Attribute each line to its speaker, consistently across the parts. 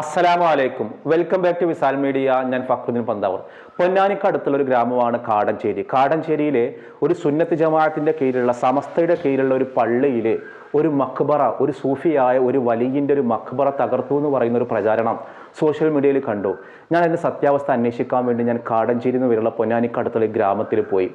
Speaker 1: അസ്സലാമു അലൈക്കും welcome back to Visal media. ഞാൻ ഫക്രുദ്ദീൻ പന്താവർ. പൊന്നാനിക്ക് അടുത്തുള്ള ഒരു ഗ്രാമമാണ് കാടഞ്ചേരി. കാടഞ്ചേരിയിലെ ഒരു സുന്നത്ത് ജമാഅത്തിന്റെ കീഴിലുള്ള സമസ്തയുടെ കീഴിലുള്ള ഒരു പള്ളിയിൽ ഒരു മക്ബറ ഒരു സൂഫിയായ ഒരു വലിയന്റെ ഒരു മക്ബറ തകർത്തു എന്ന് പറയുന്ന ഒരു പ്രചാരണം സോഷ്യൽ മീഡിയയിൽ കണ്ടു. ഞാൻ അതിന്റെ സത്യാവസ്ഥ അന്വേഷിക്കാൻ വേണ്ടി ഞാൻ കാടഞ്ചേരി എന്ന് പേരുള്ള പൊന്നാനിക്ക് അടുത്തുള്ള ഗ്രാമത്തിൽ പോയി.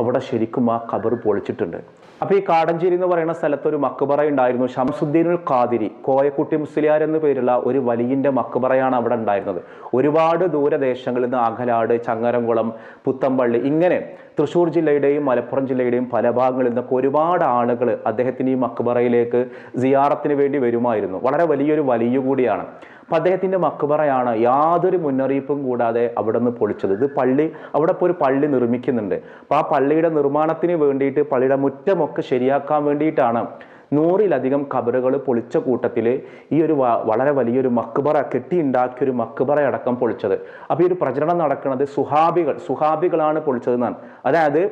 Speaker 1: അവിടെ ശരിക്കും ആ ഖബർ പൊളിച്ചിട്ടുണ്ട്. അപ്പോൾ ഈ കാടഞ്ചേരി എന്ന് പറയുന്ന സ്ഥലത്ത് ഒരു മക്ബറ ഉണ്ടായിരുന്നു. ഷംസുദ്ദീനുൽ ഖാദിരി കോയക്കുട്ടി മുസ്ലിയാർ എന്ന പേരുള്ള ഒരു വലിയന്റെ മക്ബറയാണ് അവിടെ ഉണ്ടായിരുന്നത്. ഒരുപാട് ദൂരദേശങ്ങളിൽ നിന്ന് അകലാട് ചങ്ങരംകുളം പുത്തമ്പള്ളി ഇങ്ങനെ തൃശ്ശൂർ ജില്ലയുടെയും മലപ്പുറം ജില്ലയുടെയും പല ഭാഗങ്ങളിൽ നിന്നൊക്കെ ഒരുപാട് ആളുകൾ അദ്ദേഹത്തിന് ഈ മക്ബറയിലേക്ക് സിയാറത്തിന് വേണ്ടി വരുമായിരുന്നു. വളരെ വലിയൊരു വലിയ കൂടിയാണ്. അപ്പം അദ്ദേഹത്തിന്റെ മക്ബറയാണ് യാതൊരു മുന്നറിയിപ്പും കൂടാതെ അവിടെ നിന്ന് പൊളിച്ചത്. ഇത് പള്ളി അവിടെ ഇപ്പോൾ ഒരു പള്ളി നിർമ്മിക്കുന്നുണ്ട്. അപ്പോൾ ആ പള്ളിയുടെ നിർമ്മാണത്തിന് വേണ്ടിയിട്ട് പള്ളിയുടെ മുറ്റമൊക്കെ ശരിയാക്കാൻ വേണ്ടിയിട്ടാണ് നൂറിലധികം കബറുകൾ പൊളിച്ച കൂട്ടത്തിൽ ഈ ഒരു വളരെ വലിയൊരു മക്ബറ കെട്ടിയുണ്ടാക്കിയ ഒരു മക്ബറ അടക്കം പൊളിച്ചത്. അപ്പോൾ ഈ ഒരു പ്രചരണം നടക്കുന്നത് സുഹാബികൾ സുഹാബികളാണ് പൊളിച്ചതെന്നാണ്. അതായത്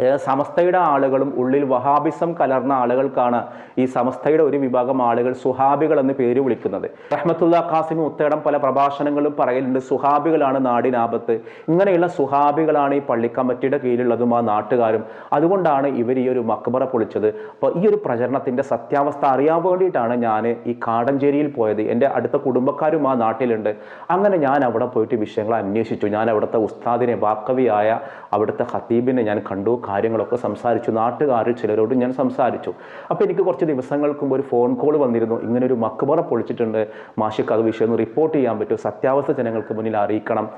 Speaker 1: സമസ്തയുടെ ആളുകളും ഉള്ളിൽ വഹാബിസം കലർന്ന ആളുകൾക്കാണ് ഈ സമസ്തയുടെ ഒരു വിഭാഗം ആളുകൾ സുഹാബികൾ എന്ന് പേര് വിളിക്കുന്നത്. റഹ്മത്തുള്ള ഖാസിം ഉത്തേടം പല പ്രഭാഷണങ്ങളും പറയലുണ്ട് സുഹാബികളാണ് നാടിനാപത്ത് ഇങ്ങനെയുള്ള സുഹാബികളാണ് ഈ പള്ളിക്കമ്മറ്റിയുടെ കീഴിലുള്ളതും ആ നാട്ടുകാരും. അതുകൊണ്ടാണ് ഇവർ ഈ ഒരു മക്ബറ പൊളിച്ചത്. അപ്പോൾ ഈ ഒരു പ്രചരണത്തിന്റെ സത്യാവസ്ഥ അറിയാൻ വേണ്ടിയിട്ടാണ് ഞാൻ ഈ കാടഞ്ചേരിയിൽ പോയത്. എന്റെ അടുത്ത കുടുംബക്കാരും ആ നാട്ടിലുണ്ട്. അങ്ങനെ ഞാൻ അവിടെ പോയിട്ട് വിഷയങ്ങൾ അന്വേഷിച്ചു. ഞാൻ അവിടുത്തെ ഉസ്താദിനെ വാക്കവിയായ അവിടുത്തെ ഖത്തീബിനെ ഞാൻ കണ്ടു. കാര്യങ്ങളൊക്കെ സംസാരിച്ചു. നാട്ടുകാരിൽ ചിലരോട് ഞാൻ സംസാരിച്ചു. അപ്പോൾ എനിക്ക് കുറച്ച് ദിവസങ്ങൾക്ക് മുമ്പ് ഒരു ഫോൺ കോൾ വന്നിരുന്നു. ഇങ്ങനെ ഒരു മക്ബറ പൊളിച്ചിട്ടുണ്ട്. മാഷിക്ക് അത് വിഷയം റിപ്പോർട്ട് ചെയ്യാൻ പറ്റും സത്യാവസ്ഥ ജനങ്ങൾക്ക് മുന്നിൽ അറിയിക്കണം.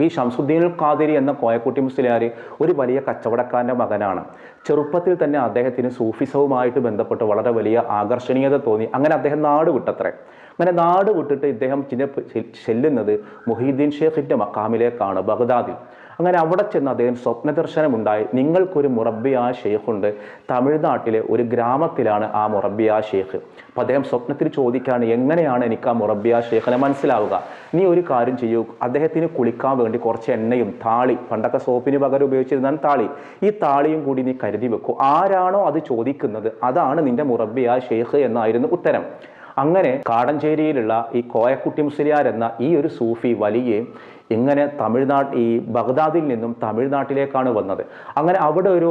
Speaker 1: ഈ ഷംസുദ്ദീൻ ഖാദിരി എന്ന കോയക്കുട്ടി മുസ്ലിയാർ ഒരു വലിയ കച്ചവടക്കാരന്റെ മകനാണ്. ചെറുപ്പത്തിൽ തന്നെ അദ്ദേഹത്തിന് സൂഫിസവുമായിട്ട് ബന്ധപ്പെട്ട് വളരെ വലിയ ആകർഷണീയത തോന്നി. അങ്ങനെ അദ്ദേഹം നാട് വിട്ടത്രേ. അങ്ങനെ നാട് വിട്ടിട്ട് ഇദ്ദേഹം ചില ചെല്ലുന്നത് മുഹീദ്ദീൻ ഷേഖിന്റെ മക്കാമിലേക്കാണ് ബഗ്ദാദിൽ. അങ്ങനെ അവിടെ ചെന്ന് അദ്ദേഹം സ്വപ്ന ദർശനമുണ്ടായി നിങ്ങൾക്കൊരു മുറബിയാ ഷെയ്ഖുണ്ട് തമിഴ്നാട്ടിലെ ഒരു ഗ്രാമത്തിലാണ് ആ മുറബിയാ ഷെയ്ഖ് അപ്പോൾ അദ്ദേഹം സ്വപ്നത്തിൽ ചോദിക്കുകയാണ് എങ്ങനെയാണ് എനിക്ക് ആ മുറബിയാ ഷെയ്ഖിനെ മനസ്സിലാവുക? നീ ഒരു കാര്യം ചെയ്യൂ. അദ്ദേഹത്തിന് കുളിക്കാൻ വേണ്ടി കുറച്ച് എണ്ണയും താളി പണ്ടൊക്കെ സോപ്പിന് പകരം ഉപയോഗിച്ചിരുന്നാണ് താളി. ഈ താളിയും കൂടി നീ കരുതി വെക്കൂ. ആരാണോ അത് ചോദിക്കുന്നത് അതാണ് നിന്റെ മുറബിയാ ഷെയ്ഖ് എന്നായിരുന്നു ഉത്തരം. അങ്ങനെ കാടഞ്ചേരിയിലുള്ള ഈ കോയക്കുട്ടി മുസ്ലിയാർ എന്ന ഈ ഒരു സൂഫി വലിയ ഇങ്ങനെ തമിഴ്നാട് ഈ ബഗ്ദാദിൽ നിന്നും തമിഴ്നാട്ടിലേക്കാണ് വന്നത്. അങ്ങനെ അവിടെ ഒരു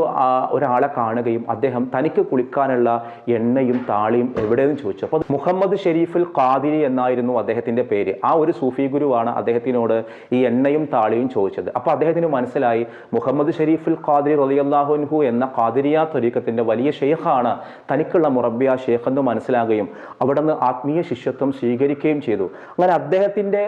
Speaker 1: ഒരാളെ കാണുകയും അദ്ദേഹം തനിക്ക് കുളിക്കാനുള്ള എണ്ണയും താളിയും എവിടെയെന്ന് ചോദിച്ചു. അപ്പോൾ മുഹമ്മദ് ഷെരീഫുൽ ഖാദിരി എന്നായിരുന്നു അദ്ദേഹത്തിന്റെ പേര്. ആ ഒരു സൂഫി ഗുരുവാണ് അദ്ദേഹത്തിനോട് ഈ എണ്ണയും താളിയും ചോദിച്ചത്. അപ്പോൾ അദ്ദേഹത്തിന് മനസ്സിലായി മുഹമ്മദ് ഷെരീഫുൽ ഖാദിരി റലിയല്ലാഹുൻഹു എന്ന ഖാദിരിയ ത്വരീക്കത്തിന്റെ വലിയ ഷെയ്ഖാണ് തനിക്കുള്ള മുറബിയ ഷെയ്ഖ് എന്ന് മനസ്സിലാകുകയും അവിടെ നിന്ന് ആത്മീയ ശിഷ്യത്വം സ്വീകരിക്കുകയും ചെയ്തു. അങ്ങനെ അദ്ദേഹത്തിന്റെ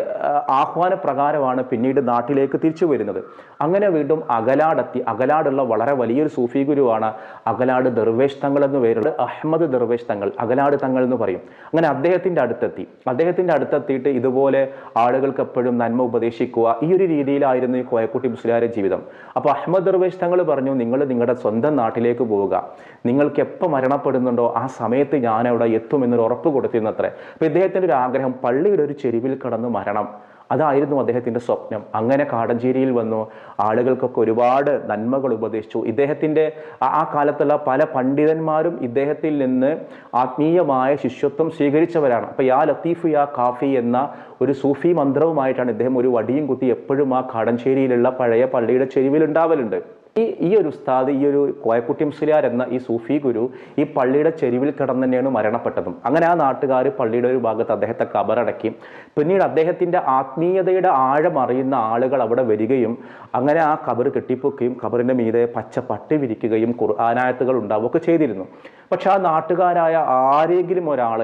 Speaker 1: ആഹ്വാന പ്രകാരമാണ് പിന്നീട് നാട്ടിലേക്ക് തിരിച്ചു വരുന്നത്. അങ്ങനെ വീണ്ടും അകലാടെത്തി അകലാടുള്ള വളരെ വലിയൊരു സൂഫി ഗുരുവാണ് അകലാട് ദർവേഷ് തങ്ങൾ എന്ന് പേരുള്ള അഹമ്മദ് ദർവേഷ് തങ്ങൾ. അകലാട് തങ്ങൾ എന്ന് പറയും. അങ്ങനെ അദ്ദേഹത്തിന്റെ അടുത്തെത്തി. അദ്ദേഹത്തിന്റെ അടുത്തെത്തിയിട്ട് ഇതുപോലെ ആളുകൾക്ക് എപ്പോഴും നന്മ ഉപദേശിക്കുക ഈ ഒരു രീതിയിലായിരുന്നു ഈ കോയക്കുട്ടി മുസ്ലിയാരെ ജീവിതം. അപ്പോൾ അഹമ്മദ് ദർവേഷ് തങ്ങൾ പറഞ്ഞു നിങ്ങൾ നിങ്ങളുടെ സ്വന്തം നാട്ടിലേക്ക് പോവുക. നിങ്ങൾക്ക് എപ്പോൾ മരണപ്പെടുന്നുണ്ടോ ആ സമയത്ത് ഞാൻ അവിടെ എത്തുമെന്നൊരു ഉറപ്പ് കൊടുത്തിരുന്നത്രേ. അപ്പോൾ ഇദ്ദേഹത്തിന്റെ ഒരു ആഗ്രഹം പള്ളിയുടെ ഒരു ചെരുവിൽ കടന്ന് മരണം. അതായിരുന്നു അദ്ദേഹത്തിന്റെ സ്വപ്നം. അങ്ങനെ കാടഞ്ചേരിയിൽ വന്നു. ആളുകൾക്കൊക്കെ ഒരുപാട് നന്മകൾ ഉപദേശിച്ചു. ഇദ്ദേഹത്തിന്റെ ആ- കാലത്തുള്ള പല പണ്ഡിതന്മാരും ഇദ്ദേഹത്തിൽ നിന്ന് ആത്മീയമായ ശിഷ്യത്വം സ്വീകരിച്ചവരാണ്. അപ്പോൾ യാ ലത്തീഫ് യാ കാഫി എന്ന ഒരു സൂഫി മന്ത്രവുമായിട്ടാണ് ഇദ്ദേഹം ഒരു വടിയും കുത്തി എപ്പോഴും ആ കാടഞ്ചേരിയിലുള്ള പഴയ പള്ളിയുടെ ചെരുവിൽ ഉണ്ടാവലുണ്ട് ഈ ഈ ഒരു ഉസ്താദ് ഈ ഒരു കോയക്കുട്ടി മുസ്ലിയാർ എന്ന ഈ സൂഫി ഗുരു ഈ പള്ളിയുടെ ചെരുവിൽ കിടന്ന് തന്നെയാണ് മരണപ്പെട്ടതും. അങ്ങനെ ആ നാട്ടുകാർ പള്ളിയുടെ ഒരു ഭാഗത്ത് അദ്ദേഹത്തെ കബറടക്കി. പിന്നീട് അദ്ദേഹത്തിന്റെ ആത്മീയതയുടെ ആഴം അറിയുന്ന ആളുകൾ അവിടെ വരികയും അങ്ങനെ ആ കബർ കെട്ടിപ്പൊക്കുകയും കബറിന്റെ മീതെ പച്ച പട്ടി വിരിക്കുകയും ഖുർആാനായത്തുകൾ ഉണ്ടാവുകയൊക്കെ ചെയ്തിരുന്നു. പക്ഷെ ആ നാട്ടുകാരായ ആരെങ്കിലും ഒരാൾ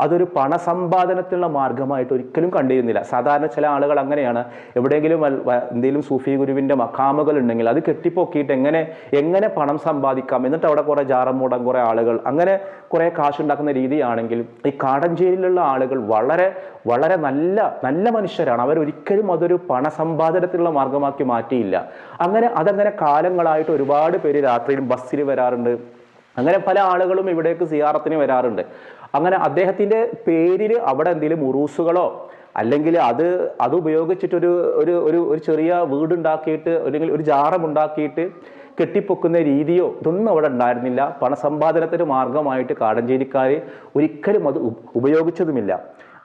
Speaker 1: അതൊരു പണസമ്പാദനത്തിനുള്ള മാർഗമായിട്ട് ഒരിക്കലും കണ്ടിരുന്നില്ല. സാധാരണ ചില ആളുകൾ അങ്ങനെയാണ്. എവിടെയെങ്കിലും എന്തെങ്കിലും സൂഫി ഗുരുവിന്റെ മക്കാമുകൾ ഉണ്ടെങ്കിൽ അത് കെട്ടിപ്പൊക്കിയിട്ട് എങ്ങനെ എങ്ങനെ പണം സമ്പാദിക്കാം? എന്നിട്ട് അവിടെ കുറേ ജാറമൂടം കുറേ ആളുകൾ അങ്ങനെ കുറേ കാശുണ്ടാക്കുന്ന രീതിയാണെങ്കിൽ ഈ കാടഞ്ചേരിയിലുള്ള ആളുകൾ വളരെ വളരെ നല്ല നല്ല മനുഷ്യരാണ്. അവരൊരിക്കലും അതൊരു പണസമ്പാദനത്തിനുള്ള മാർഗമാക്കി മാറ്റിയില്ല. അങ്ങനെ അതങ്ങനെ കാലങ്ങളായിട്ട് ഒരുപാട് പേര് രാത്രിയിൽ ബസ്സിൽ വരാറുണ്ട്. അങ്ങനെ പല ആളുകളും ഇവിടേക്ക് സിയാറത്തിന് വരാറുണ്ട്. അങ്ങനെ അദ്ദേഹത്തിന്റെ പേരിൽ അവിടെ എന്തെങ്കിലും ഉറൂസുകളോ അല്ലെങ്കിൽ അത് അത് ഉപയോഗിച്ചിട്ടൊരു ഒരു ഒരു ഒരു ചെറിയ വീടുണ്ടാക്കിയിട്ട് അല്ലെങ്കിൽ ഒരു ജാറം ഉണ്ടാക്കിയിട്ട് കെട്ടിപ്പൊക്കുന്ന രീതിയോ ഇതൊന്നും അവിടെ ഉണ്ടായിരുന്നില്ല. പണസമ്പാദനത്തിന് മാർഗമായിട്ട് കാടഞ്ചേരിക്കാർ ഒരിക്കലും അത് ഉപയോഗിച്ചതുമില്ല.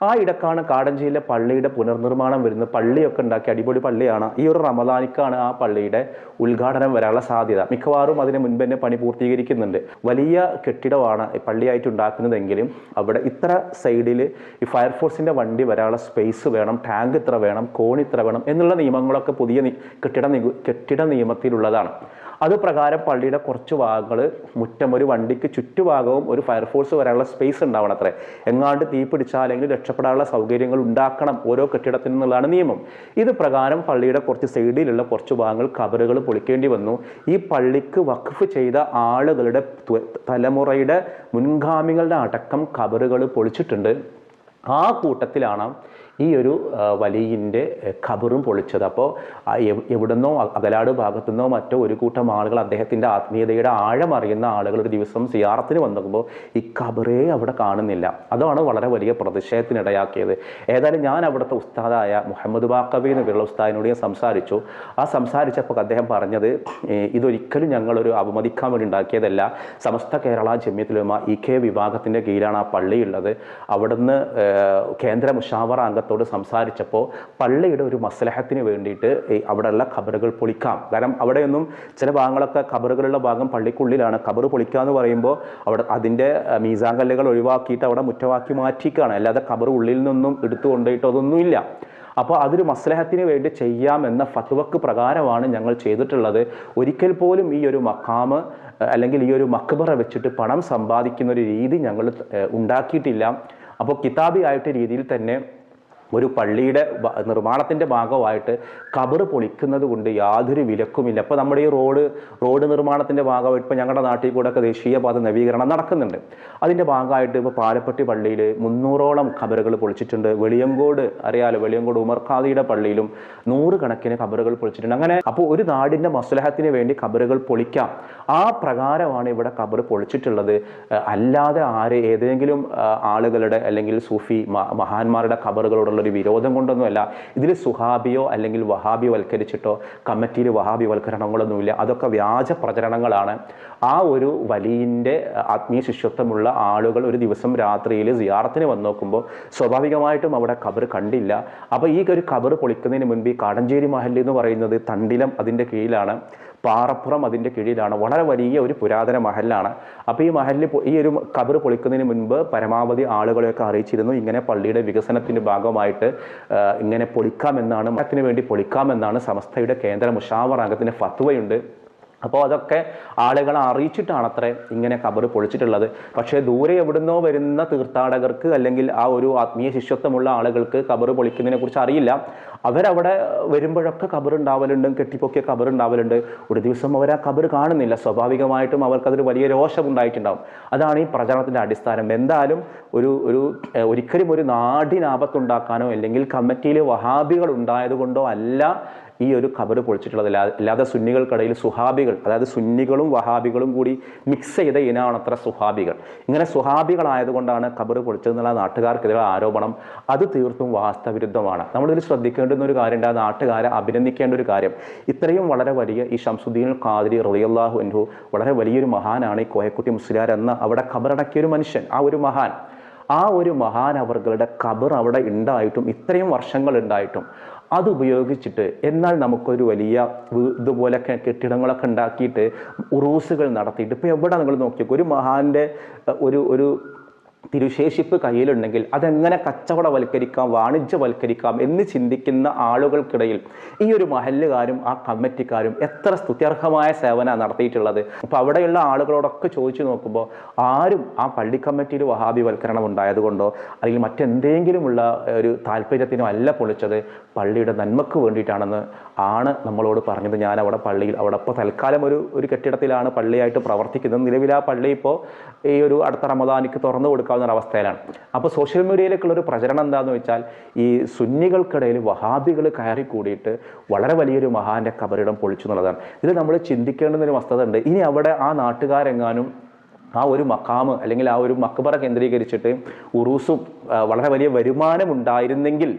Speaker 1: ആ ഇടക്കാണ് കാടഞ്ചേരിയിലെ പള്ളിയുടെ പുനർനിർമ്മാണം വരുന്നത്. പള്ളിയൊക്കെ ഉണ്ടാക്കി അടിപൊളി പള്ളിയാണ്. ഈ ഒരു റമദാനിക്കാണ് ആ പള്ളിയുടെ ഉദ്ഘാടനം വരാനുള്ള സാധ്യത. മിക്കവാറും അതിന് മുൻപ് തന്നെ പണി പൂർത്തീകരിക്കുന്നുണ്ട്. വലിയ കെട്ടിടമാണ് പള്ളിയായിട്ട് ഉണ്ടാക്കുന്നതെങ്കിലും അവിടെ ഇത്ര സൈഡിൽ ഈ ഫയർഫോഴ്സിന്റെ വണ്ടി വരാനുള്ള സ്പേസ് വേണം ടാങ്ക് ഇത്ര വേണം കോൺ ഇത്ര വേണം എന്നുള്ള നിയമങ്ങളൊക്കെ പുതിയ കെട്ടിട കെട്ടിട നിയമത്തിലുള്ളതാണ്. അത് പ്രകാരം പള്ളിയുടെ കുറച്ച് ഭാഗങ്ങൾ മുറ്റം ഒരു വണ്ടിക്ക് ചുറ്റുഭാഗവും ഒരു ഫയർഫോഴ്സ് വരാനുള്ള സ്പേസ് ഉണ്ടാവണം അത്രേ എങ്ങാണ്ട് തീ പിടിച്ചാൽ അല്ലെങ്കിൽ രക്ഷപ്പെടാനുള്ള സൗകര്യങ്ങൾ ഉണ്ടാക്കണം ഓരോ കെട്ടിടത്തിൽ നിന്നുള്ളതാണ് നിയമം. ഇത് പ്രകാരം പള്ളിയുടെ കുറച്ച് സൈഡിലുള്ള കുറച്ച് ഭാഗങ്ങൾ കബറുകൾ പൊളിക്കേണ്ടി വന്നു. ഈ പള്ളിക്ക് വഖഫ് ചെയ്ത ആളുകളുടെ തലമുറയുടെ മുൻഗാമികളുടെ അടക്കം കബറുകൾ പൊളിച്ചിട്ടുണ്ട്. ആ കൂട്ടത്തിലാണ് ഈ ഒരു വലിയിന്റെ ഖബറും പൊളിച്ചത്. അപ്പോൾ എവിടുന്നോ അകലാട് ഭാഗത്തുനിന്നോ മറ്റോ ഒരു കൂട്ടം ആളുകൾ അദ്ദേഹത്തിന്റെ ആത്മീയതയുടെ ആഴം അറിയുന്ന ആളുകൾ ഒരു ദിവസം സിയാറത്തിന് വന്നപ്പോൾ ഈ ഖബറേ അവിടെ കാണുന്നില്ല. അതാണ് വളരെ വലിയ പ്രതിഷേധത്തിനിടയാക്കിയത്. ഏതായാലും ഞാൻ അവിടുത്തെ ഉസ്താദായ മുഹമ്മദ് ബാക്കബി എന്ന് പേരുള്ള ഉസ്താദിനോട് ഞാൻ സംസാരിച്ചു. ആ സംസാരിച്ചപ്പോൾ അദ്ദേഹം പറഞ്ഞത് ഇതൊരിക്കലും ഞങ്ങളൊരു അവമതിക്കാൻ വേണ്ടി ഉണ്ടാക്കിയതല്ല. സമസ്ത കേരള ജമ്യത്തിലുമ ഇ കെ വിഭാഗത്തിന്റെ കീഴിലാണ് ആ പള്ളിയുള്ളത്. അവിടുന്ന് കേന്ദ്ര മുഷാവറ അംഗത്തോട് സംസാരിച്ചപ്പോൾ പള്ളിയുടെ ഒരു മസ്ലഹത്തിന് വേണ്ടിയിട്ട് ഈ അവിടെയുള്ള ഖബറുകൾ പൊളിക്കാം. കാരണം അവിടെയൊന്നും ചില ഭാഗങ്ങളൊക്കെ ഖബറുകളുള്ള ഭാഗം പള്ളിക്കുള്ളിലാണ്. ഖബർ പൊളിക്കുക എന്ന് പറയുമ്പോൾ അവിടെ അതിന്റെ മീസാങ്കല്ലുകൾ ഒഴിവാക്കിയിട്ട് അവിടെ മുറ്റവാക്കി മാറ്റിക്കുകയാണ് അല്ലാതെ ഖബർ ഉള്ളിൽ നിന്നും എടുത്തു കൊണ്ടുപോയിട്ട് അതൊന്നുമില്ല അപ്പോൾ അതൊരു മസ്ലഹത്തിന് വേണ്ടി ചെയ്യാമെന്ന ഫത്വക്ക് പ്രകാരമാണ് ഞങ്ങൾ ചെയ്തിട്ടുള്ളത്. ഒരിക്കൽ പോലും ഈ ഒരു മക്കാമ് അല്ലെങ്കിൽ ഈ ഒരു മക്ബറ വെച്ചിട്ട് പണം സമ്പാദിക്കുന്ന ഒരു രീതി ഞങ്ങൾ ഉണ്ടാക്കിയിട്ടില്ല. അപ്പോൾ കിതാബി ആയിട്ട് രീതിയിൽ തന്നെ ഒരു പള്ളിയുടെ നിർമ്മാണത്തിന്റെ ഭാഗമായിട്ട് കബർ പൊളിക്കുന്നത് കൊണ്ട് യാതൊരു വിലക്കുമില്ല. അപ്പോൾ നമ്മുടെ ഈ റോഡ് റോഡ് നിർമ്മാണത്തിന്റെ ഭാഗമായിട്ട് ഇപ്പോൾ ഞങ്ങളുടെ നാട്ടിൽ കൂടെ ഒക്കെ ദേശീയപാത നവീകരണം നടക്കുന്നുണ്ട്. അതിന്റെ ഭാഗമായിട്ട് ഇപ്പോൾ പാലപ്പെട്ടി പള്ളിയിൽ മുന്നൂറോളം കബറുകൾ പൊളിച്ചിട്ടുണ്ട്. വെളിയങ്കോട് അറിയാലോ വെളിയങ്കോട് ഉമർഖാദിയുടെ പള്ളിയിലും നൂറുകണക്കിന് കബറുകൾ പൊളിച്ചിട്ടുണ്ട്. അങ്ങനെ അപ്പോൾ ഒരു നാടിന്റെ മസ്ലഹത്തിന് വേണ്ടി കബറുകൾ പൊളിക്കാം. ആ പ്രകാരമാണ് ഇവിടെ കബർ പൊളിച്ചിട്ടുള്ളത്. അല്ലാതെ ആര് ഏതെങ്കിലും ആളുകളുടെ അല്ലെങ്കിൽ സൂഫി മഹാന്മാരുടെ കബറുകളോടുള്ള ഒരു വിരോധം കൊണ്ടൊന്നുമല്ല. ഇതിൽ സുഹാബിയോ അല്ലെങ്കിൽ വഹാബി വൽക്കരിച്ചിട്ടോ കമ്മിറ്റിയിൽ വഹാബി വൽക്കരണങ്ങളൊന്നുമില്ല അതൊക്കെ വ്യാജ പ്രചരണങ്ങളാണ്. ആ ഒരു വലിയന്റെ ആത്മീയ ശിഷ്യത്വമുള്ള ആളുകൾ ഒരു ദിവസം രാത്രിയിൽ സിയാറത്തിന് വന്നു നോക്കുമ്പോൾ സ്വാഭാവികമായിട്ടും അവിടെ കബർ കണ്ടില്ല. അപ്പോൾ ഈ ഒരു ഖബർ പൊളിക്കുന്നതിന് മുൻപ് ഈ കാടഞ്ചേരി മഹൽ എന്ന് പറയുന്നത് തണ്ടിലം അതിന്റെ കീഴിലാണ്. പാറപ്പുറം അതിന്റെ കീഴിലാണ്. വളരെ വലിയ ഒരു പുരാതന മഹലാണ് അപ്പോൾ ഈ മഹലിൽ ഈ ഒരു കബർ പൊളിക്കുന്നതിന് മുൻപ് പരമാവധി ആളുകളെയൊക്കെ അറിയിച്ചിരുന്നു. ഇങ്ങനെ പള്ളിയുടെ വികസനത്തിന്റെ ഭാഗമായിട്ട് ഇങ്ങനെ പൊളിക്കാമെന്നാണ് മതത്തിന് വേണ്ടി പൊളിക്കാമെന്നാണ് സമസ്തയുടെ കേന്ദ്ര മുഷാവർ അംഗത്തിന്റെ ഫത്വയുണ്ട്. അപ്പോൾ അതൊക്കെ ആളുകളെ അറിയിച്ചിട്ടാണ് അത്ര ഇങ്ങനെ കബർ പൊളിച്ചിട്ടുള്ളത്. പക്ഷേ ദൂരെ എവിടുന്നോ വരുന്ന തീർത്ഥാടകർക്ക് അല്ലെങ്കിൽ ആ ഒരു ആത്മീയ ശിഷ്യത്വമുള്ള ആളുകൾക്ക് കബർ പൊളിക്കുന്നതിനെ കുറിച്ച് അറിയില്ല. അവരവിടെ വരുമ്പോഴൊക്കെ കബർ ഉണ്ടാവലുണ്ട് കെട്ടിപ്പൊക്കിയ കബർ ഉണ്ടാവലുണ്ട് ഒരു ദിവസം അവർ ആ കബർ കാണുന്നില്ല. സ്വാഭാവികമായിട്ടും അവർക്കതൊരു വലിയ രോഷം ഉണ്ടായിട്ടുണ്ടാവും അതാണ് ഈ പ്രചരണത്തിന്റെ അടിസ്ഥാനം. എന്തായാലും ഒരു ഒരു ഒരിക്കലും ഒരു നാടിനാപത്തുണ്ടാക്കാനോ അല്ലെങ്കിൽ കമ്മിറ്റിയിൽ വഹാബികൾ ഉണ്ടായതുകൊണ്ടോ അല്ല ഈ ഒരു ഖബർ പൊളിച്ചിട്ടുള്ളത്. അല്ലാതെ സുന്നികൾക്കിടയിൽ സുഹാബികൾ അതായത് സുന്നികളും വഹാബികളും കൂടി മിക്സ് ചെയ്ത ഇനമാണ് അത്ര സുഹാബികൾ. ഇങ്ങനെ സുഹാബികളായതുകൊണ്ടാണ് ഖബർ പൊളിച്ചതെന്നുള്ള നാട്ടുകാർക്കെതിരെ ആരോപണം. അത് തീർത്തും വാസ്തവിരുദ്ധമാണ്. നമ്മളിതിൽ ശ്രദ്ധിക്കേണ്ടുന്ന ഒരു കാര്യമുണ്ട്. ആ നാട്ടുകാരെ അഭിനന്ദിക്കേണ്ട ഒരു കാര്യം. ഇത്രയും വളരെ വലിയ ഈ ഷംസുദ്ദീൻ ഖാദിരി റളിയല്ലാഹു അൻഹു വളരെ വലിയൊരു മഹാനാണ് ഈ കോയക്കുട്ടി മുസ്ലിയാർ എന്ന അവിടെ ഖബറടക്കിയ ഒരു മനുഷ്യൻ. ആ ഒരു മഹാൻ. ആ ഒരു മഹാൻ അവർകളുടെ ഖബർ അവിടെ ഉണ്ടായിട്ടും ഇത്രയും വർഷങ്ങൾ ഉണ്ടായിട്ടും അത് ഉപയോഗിച്ചിട്ട് എന്നാൽ നമുക്കൊരു വലിയ ഇതുപോലെ ഇതുപോലൊക്കെ കെട്ടിടങ്ങളൊക്കെ ഉണ്ടാക്കിയിട്ട് ഉറൂസുകൾ നടത്തിയിട്ട് ഇപ്പോൾ എവിടെ നിങ്ങൾ നോക്കിയൊക്കെ ഒരു മഹാന്റെ ഒരു ഒരു തിരുശേഷിപ്പ് കയ്യിലുണ്ടെങ്കിൽ അതെങ്ങനെ കച്ചവടവൽക്കരിക്കാം വാണിജ്യവൽക്കരിക്കാം എന്ന് ചിന്തിക്കുന്ന ആളുകൾക്കിടയിൽ ഈ ഒരു മഹല്ലുകാരും ആ കമ്മിറ്റിക്കാരും എത്ര സ്തുത്യർഹമായ സേവന നടത്തിയിട്ടുള്ളത്. അപ്പോൾ അവിടെയുള്ള ആളുകളോടൊക്കെ ചോദിച്ചു നോക്കുമ്പോൾ ആരും ആ പള്ളി കമ്മിറ്റിയിൽ വഹാബിവൽക്കരണം ഉണ്ടായതുകൊണ്ടോ അല്ലെങ്കിൽ മറ്റെന്തെങ്കിലുമുള്ള ഒരു താല്പര്യത്തിനോ അല്ല പൊളിച്ചത് പള്ളിയുടെ നന്മക്ക് വേണ്ടിയിട്ടാണെന്ന് ആണ് നമ്മളോട് പറഞ്ഞത്. ഞാൻ അവിടെ പള്ളിയിൽ അവിടെ ഇപ്പോൾ തൽക്കാലം ഒരു ഒരു കെട്ടിടത്തിലാണ് പള്ളിയായിട്ട് പ്രവർത്തിക്കുന്നത്. നിലവിൽ ആ പള്ളി ഇപ്പോൾ ഈ ഒരു അടുത്ത റമദാനിക്ക് തുറന്നു കൊടുക്കാവുന്ന ഒരു അവസ്ഥയിലാണ്. അപ്പോൾ സോഷ്യൽ മീഡിയയിലേക്കുള്ള ഒരു പ്രചരണം എന്താണെന്ന് വെച്ചാൽ ഈ സുന്നികൾക്കിടയിൽ വഹാബികൾ കയറി കൂടിയിട്ട് വളരെ വലിയൊരു മഹാന്റെ കബറിടം പൊളിച്ചു എന്നുള്ളതാണ്. ഇത് നമ്മൾ ചിന്തിക്കേണ്ടുന്ന ഒരു വസ്തുത ഉണ്ട്. ഇനി അവിടെ ആ നാട്ടുകാരെങ്ങാനും ആ ഒരു മക്കാമ് അല്ലെങ്കിൽ ആ ഒരു മക്ബറ കേന്ദ്രീകരിച്ചിട്ട് ഉറൂസും വളരെ വലിയ വരുമാനം ഉണ്ടായിരുന്നെങ്കിൽ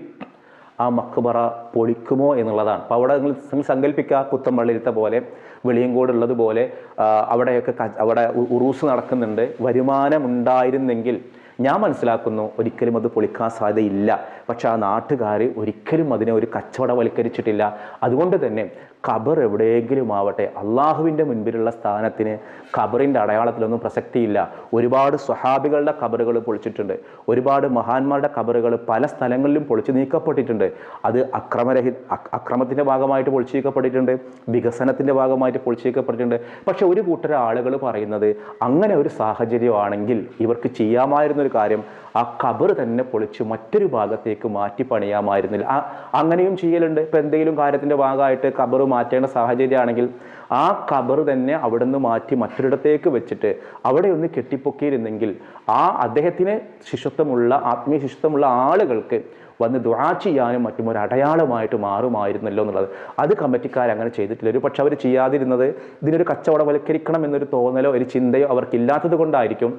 Speaker 1: ആ മക്ബറ പൊളിക്കുമോ എന്നുള്ളതാണ്. അപ്പോൾ അവിടെ നിങ്ങൾ നിങ്ങൾ സങ്കല്പിക്കുക പുത്തമ്പള്ളിയിലത്തെ പോലെ. വെളിയങ്കോടുള്ളത് ഉള്ളതുപോലെ ആ, അവിടെയൊക്കെ അവിടെ ഉറൂസ് നടക്കുന്നുണ്ട്. വരുമാനം ഉണ്ടായിരുന്നെങ്കിൽ ഞാൻ മനസ്സിലാക്കുന്നു ഒരിക്കലും അത് പൊളിക്കാൻ സാധ്യതയില്ല. പക്ഷെ ആ നാട്ടുകാർ ഒരിക്കലും അതിനെ ഒരു കച്ചവടവൽക്കരിച്ചിട്ടില്ല. അതുകൊണ്ട് തന്നെ ഖബർ എവിടെയെങ്കിലും ആവട്ടെ അള്ളാഹുവിന്റെ മുൻപിലുള്ള സ്ഥാനത്തിന് ഖബറിന്റെ അടയാളത്തിലൊന്നും പ്രസക്തിയില്ല. ഒരുപാട് സ്വഹാബികളുടെ ഖബറുകൾ പൊളിച്ചിട്ടുണ്ട്. ഒരുപാട് മഹാന്മാരുടെ ഖബറുകൾ പല സ്ഥലങ്ങളിലും പൊളിച്ചു നീക്കപ്പെട്ടിട്ടുണ്ട്. അത് അക്രമരഹി അക്രമത്തിന്റെ ഭാഗമായിട്ട് പൊളിച്ചു നീക്കപ്പെട്ടിട്ടുണ്ട് വികസനത്തിന്റെ ഭാഗമായിട്ട് പൊളിച്ചു നീക്കപ്പെട്ടിട്ടുണ്ട്. പക്ഷേ ഒരു കൂട്ടർ ആളുകൾ പറയുന്നത് അങ്ങനെ ഒരു സാഹചര്യമാണെങ്കിൽ ഇവർക്ക് ചെയ്യാമായിരുന്നൊരു കാര്യം ആ ഖബർ തന്നെ പൊളിച്ച് മറ്റൊരു ഭാഗത്തേക്ക് മാറ്റി പണിയാമായിരുന്നില്ല. അങ്ങനെയും ചെയ്യലുണ്ട്. ഇപ്പം എന്തെങ്കിലും കാര്യത്തിന്റെ ഭാഗമായിട്ട് ഖബർ മാറ്റേണ്ട സാഹചര്യമാണെങ്കിൽ ആ കബർ തന്നെ അവിടെ നിന്ന് മാറ്റി മറ്റൊരിടത്തേക്ക് വെച്ചിട്ട് അവിടെ ഒന്ന് കെട്ടിപ്പൊക്കിയിരുന്നെങ്കിൽ ആ അദ്ദേഹത്തിന് ശിശുത്വമുള്ള ആത്മീയ ശിശുത്വമുള്ള ആളുകൾക്ക് വന്ന് ദുആ ചെയ്യാനും മറ്റും ഒരു അടയാളമായിട്ട് മാറുമായിരുന്നല്ലോ എന്നുള്ളത്. അത് കമ്മിറ്റിക്കാർ അങ്ങനെ ചെയ്തിട്ടില്ല. ഒരു പക്ഷെ അവർ ചെയ്യാതിരുന്നത് ഇതിനൊരു കച്ചവടവൽക്കരിക്കണം എന്നൊരു തോന്നലോ ഒരു ചിന്തയോ അവർക്കില്ലാത്തത് കൊണ്ടായിരിക്കും.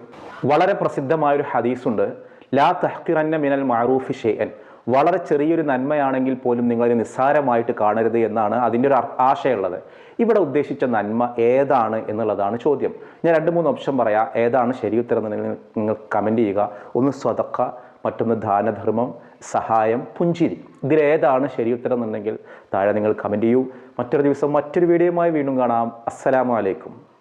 Speaker 1: വളരെ പ്രസിദ്ധമായൊരു ഹദീസുണ്ട്. ലാ തഹ്കിറന്ന മിനൽ മാറൂഫി ഷെയ്യൻ വളരെ ചെറിയൊരു നന്മയാണെങ്കിൽ പോലും നിങ്ങളതിനെ നിസ്സാരമായിട്ട് കാണരുത് എന്നാണ് അതിന്റെ ഒരു ആശയമുള്ളത്. ഇവിടെ ഉദ്ദേശിച്ച നന്മ ഏതാണ് എന്നുള്ളതാണ് ചോദ്യം. ഞാൻ രണ്ട് മൂന്ന് ഓപ്ഷൻ പറയാം. ഏതാണ് ശരി ഉത്തരം എന്ന് നിങ്ങൾ നിങ്ങൾ കമന്റ് ചെയ്യുക. ഒന്ന് സ്വതക്ക മറ്റൊന്ന് ദാനധർമ്മം സഹായം പുഞ്ചിരി. ഇതിലേതാണ് ശരി ഉത്തരം എന്നുണ്ടെങ്കിൽ താഴെ നിങ്ങൾ കമന്റ് ചെയ്യൂ. മറ്റൊരു ദിവസം മറ്റൊരു വീഡിയോയുമായി വീണ്ടും കാണാം. അസ്സലാമു അലൈക്കും.